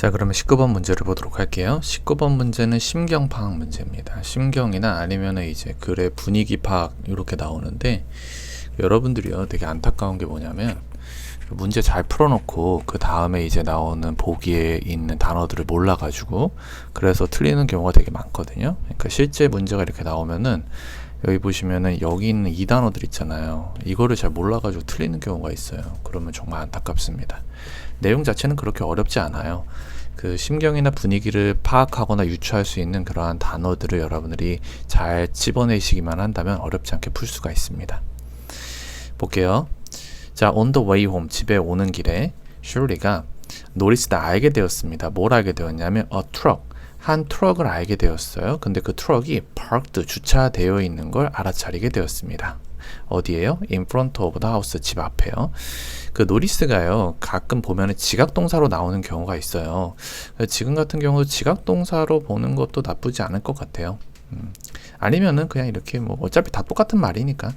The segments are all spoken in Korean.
자, 그러면 19번 문제를 보도록 할게요. 19번 문제는 심경 파악 문제입니다. 심경이나 아니면은 이제 글의 분위기 파악 이렇게 나오는데 여러분들이요 되게 안타까운 게 뭐냐면 문제 잘 풀어놓고 그 다음에 이제 나오는 보기에 있는 단어들을 몰라가지고 그래서 틀리는 경우가 되게 많거든요. 그러니까 실제 문제가 이렇게 나오면은 여기 보시면은 여기 있는 이 단어들 있잖아요. 이거를 잘 몰라가지고 틀리는 경우가 있어요. 그러면 정말 안타깝습니다. 내용 자체는 그렇게 어렵지 않아요. 그 심경이나 분위기를 파악하거나 유추할 수 있는 그러한 단어들을 여러분들이 잘 집어내시기만 한다면 어렵지 않게 풀 수가 있습니다. 볼게요. 자, on the way home 집에 오는 길에 슐리가 노리스다 알게 되었습니다. 뭘 알게 되었냐면 a truck 한 트럭을 알게 되었어요. 근데 그 트럭이 parked 주차되어 있는 걸 알아차리게 되었습니다. 어디에요? In front of the house 집 앞에요. 그 노리스가요 가끔 보면은 지각 동사로 나오는 경우가 있어요. 지금 같은 경우 지각 동사로 보는 것도 나쁘지 않을 것 같아요. 음. 아니면은 그냥 이렇게 뭐 어차피 다 똑같은 말이니까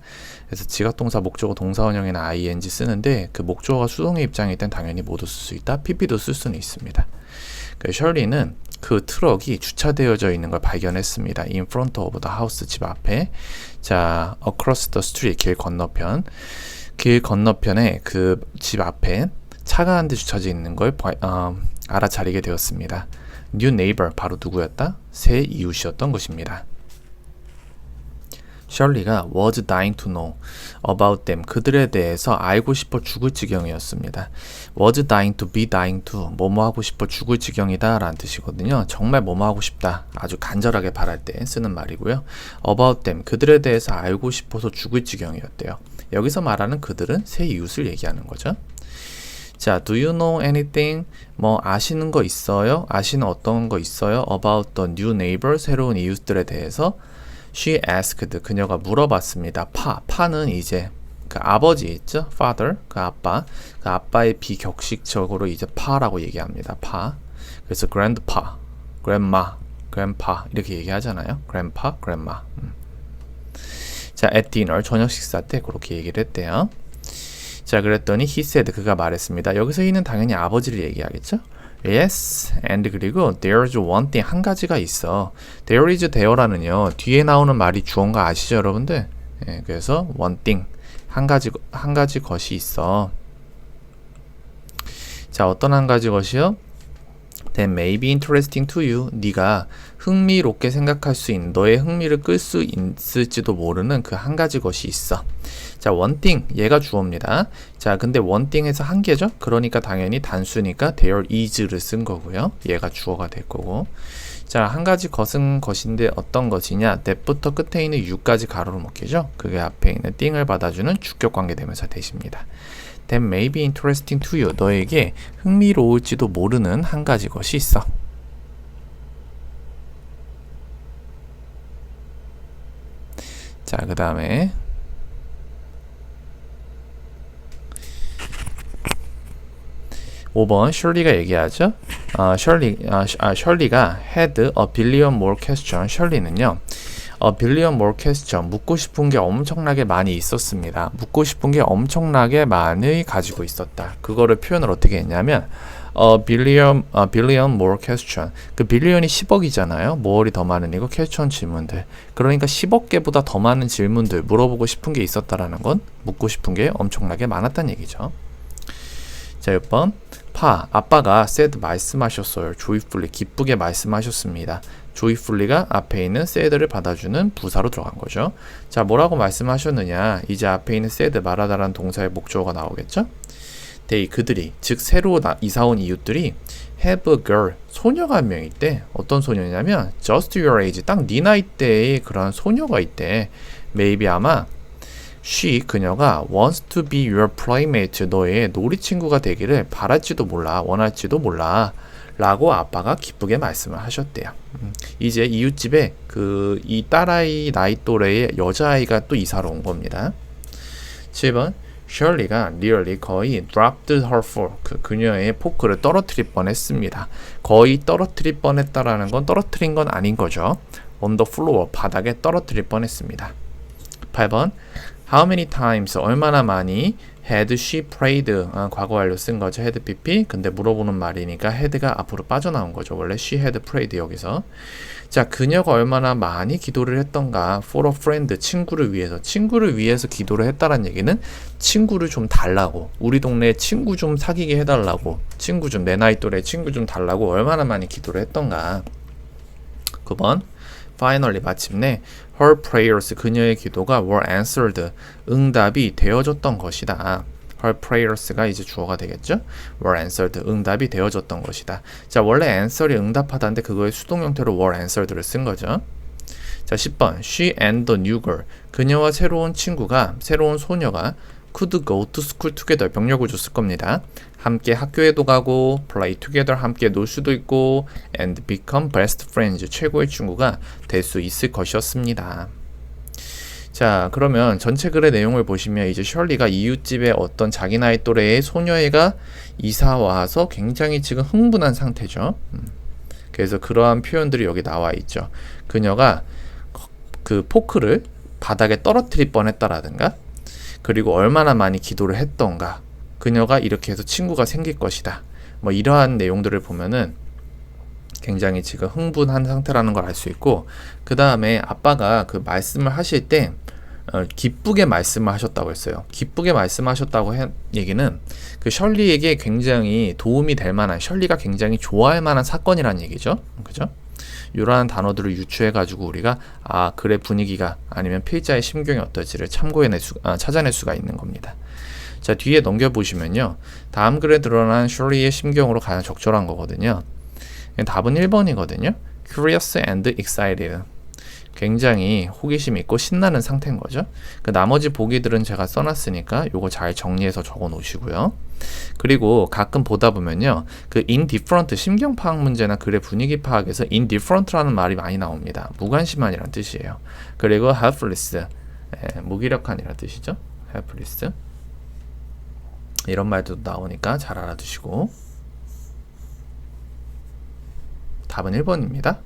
그래서 지각동사 목적어 동사원형이나 ing 쓰는데 그 목적어가 수동의 입장일 땐 당연히 모두 쓸 수 있다 pp도 쓸 수는 있습니다 그 셜리는 그 트럭이 주차되어져 있는 걸 발견했습니다 in front of the house 집 앞에 자 across the street 길 건너편 길 건너편에 그 집 앞에 차가 한 대 주차되어 있는 걸 어, 알아차리게 되었습니다 new neighbor 바로 누구였다? 새 이웃이었던 것입니다. 셜리가 was dying to know about them 그들에 대해서 알고 싶어 죽을 지경이었습니다. was dying to be dying to 뭐뭐 하고 싶어 죽을 지경이다 라는 뜻이거든요. 정말 뭐뭐 하고 싶다 아주 간절하게 바랄 때 쓰는 말이고요. about them 그들에 대해서 알고 싶어서 죽을 지경이었대요. 여기서 말하는 그들은 새 이웃을 얘기하는 거죠. 자, do you know anything? 뭐 아시는 거 있어요? 아시는 어떤 거 있어요? About the new neighbor, 새로운 이웃들에 대해서 she asked, 그녀가 물어봤습니다. 파, 파는 이제 그 아버지 있죠? father, 그 아빠, 그 아빠의 비격식적으로 이제 파라고 얘기합니다. 파. 그래서 grandpa, grandma, grandpa 이렇게 얘기하잖아요. grandpa, grandma. 음. 자, at dinner 저녁 식사 때 그렇게 얘기를 했대요. 자, 그랬더니 he said 그가 말했습니다. 여기서 he는 당연히 아버지를 얘기하겠죠? Yes, and 그리고 there's one thing 한 가지가 있어. There is there라는요 뒤에 나오는 말이 주어인 거 아시죠, 여러분들? 예, 그래서 one thing 한 가지 한 가지 것이 있어. 자, 어떤 한 가지 것이요? That may be interesting to you. 네가 흥미롭게 생각할 수 있는 너의 흥미를 끌 수 있을지도 모르는 그 한 가지 것이 있어. 자, thing 얘가 주어입니다. 자, 근데 thing에서 한 개죠? 그러니까 당연히 단수니까 there is를 쓴 거고요. 얘가 주어가 될 거고. 자, 한 가지 것은 것인데 어떤 것이냐? that부터 끝에 있는 you까지 가로로 먹히죠? 그게 앞에 있는 thing을 받아주는 주격 관계 대명사 대십니다. That may be interesting to you. 너에게 흥미로울지도 모르는 한 가지 것이 있어. 자, 그 다음에 5번 셜리가 얘기하죠. 어, 셜리, 아, 아, 셜리가 had a billion more question. 셜리는요. a billion more question. 묻고 싶은 게 엄청나게 많이 있었습니다. 묻고 싶은 게 엄청나게 많이 가지고 있었다. 그거를 표현을 어떻게 했냐면 a billion, a billion more question. 그 빌리언이 10억이잖아요. 뭐월이 더 많은 이거 퀘스천 질문들. 그러니까 10억 개보다 더 많은 질문들 물어보고 싶은 게 있었다라는 건 묻고 싶은 게 엄청나게 많았다는 얘기죠. 자, 6번. 파, 아빠가 said 말씀하셨어요. joyfully, 기쁘게 말씀하셨습니다. joyfully가 앞에 있는 said를 받아주는 부사로 들어간 거죠. 자, 뭐라고 말씀하셨느냐? 이제 앞에 있는 said 말하다라는 동사의 목적어가 나오겠죠? they, 그들이, 즉 새로 나, 이사 온 이웃들이 have a girl, 소녀가 한 명 있대. 어떤 소녀냐면 just your age, 딱 네 나이 때의 그런 소녀가 있대. maybe 아마 she 그녀가 wants to be your playmate 너의 놀이 친구가 되기를 바랄지도 몰라 원할지도 몰라 라고 아빠가 기쁘게 말씀을 하셨대요. 음, 이제 이웃집에 그 이 딸아이 나이 또래의 여자아이가 또 이사를 온 겁니다. 7번 셜리가 nearly 거의 dropped her fork 그 그녀의 포크를 떨어뜨릴 뻔했습니다. 거의 떨어뜨릴 뻔했다라는 건 떨어뜨린 건 아닌 거죠. on the floor 바닥에 떨어뜨릴 뻔했습니다. 8번 How many times 얼마나 많이 had she prayed 아, 과거 완료 쓴 거죠. had pp. 근데 물어보는 말이니까 had가 앞으로 빠져나온 거죠. 원래 she had prayed 여기서. 자, 그녀가 얼마나 많이 기도를 했던가 for a friend 친구를 위해서 친구를 위해서 기도를 했다는 얘기는 친구를 좀 달라고 우리 동네에 친구 좀 사귀게 해달라고 친구 좀 내 나이 또래 친구 좀 달라고 얼마나 많이 기도를 했던가 9번 finally 마침내 her prayers 그녀의 기도가 were answered 응답이 되어졌던 것이다. her prayers가 이제 주어가 되겠죠? were answered 응답이 되어졌던 것이다. 자 원래 answer이 응답하다인데 그거의 수동 형태로 were answered를 쓴 거죠. 자 10번 she and the new girl 그녀와 새로운 친구가 새로운 소녀가 could go to school together 병력을 줬을 겁니다. 함께 학교에도 가고 play together 함께 놀 수도 있고 and become best friends 최고의 친구가 될 수 있을 것이었습니다. 자 그러면 전체 글의 내용을 보시면 이제 셜리가 이웃집에 어떤 자기 나이 또래의 소녀애가 이사 와서 굉장히 지금 흥분한 상태죠. 음. 그래서 그러한 표현들이 여기 나와 있죠. 그녀가 그 포크를 바닥에 떨어뜨릴 뻔했다라든가 그리고 얼마나 많이 기도를 했던가 그녀가 이렇게 해서 친구가 생길 것이다. 뭐 이러한 내용들을 보면은 굉장히 지금 흥분한 상태라는 걸 알 수 있고 그 다음에 아빠가 그 말씀을 하실 때 어, 기쁘게 말씀을 하셨다고 했어요. 기쁘게 말씀하셨다고 한 얘기는 그 셜리에게 굉장히 도움이 될 만한 셜리가 굉장히 좋아할 만한 사건이라는 얘기죠. 그죠? 이러한 단어들을 유추해 가지고 우리가 아 글의 분위기가 아니면 필자의 심경이 어떨지를 참고해낼 수 아, 찾아낼 수가 있는 겁니다. 자 뒤에 넘겨 보시면요 다음 글에 드러난 셜리의 심경으로 가장 적절한 거거든요. 답은 1번이거든요. Curious and excited. 굉장히 호기심 있고 신나는 상태인 거죠. 그 나머지 보기들은 제가 써놨으니까 요거 잘 정리해서 적어 놓으시고요. 그리고 가끔 보다 보면요. 그 indifferent 심경 파악 문제나 글의 분위기 파악에서 indifferent라는 말이 많이 나옵니다. 무관심한이라는 뜻이에요. 그리고 helpless 예, 무기력한이라는 뜻이죠. helpless 이런 말도 나오니까 잘 알아두시고 답은 1번입니다.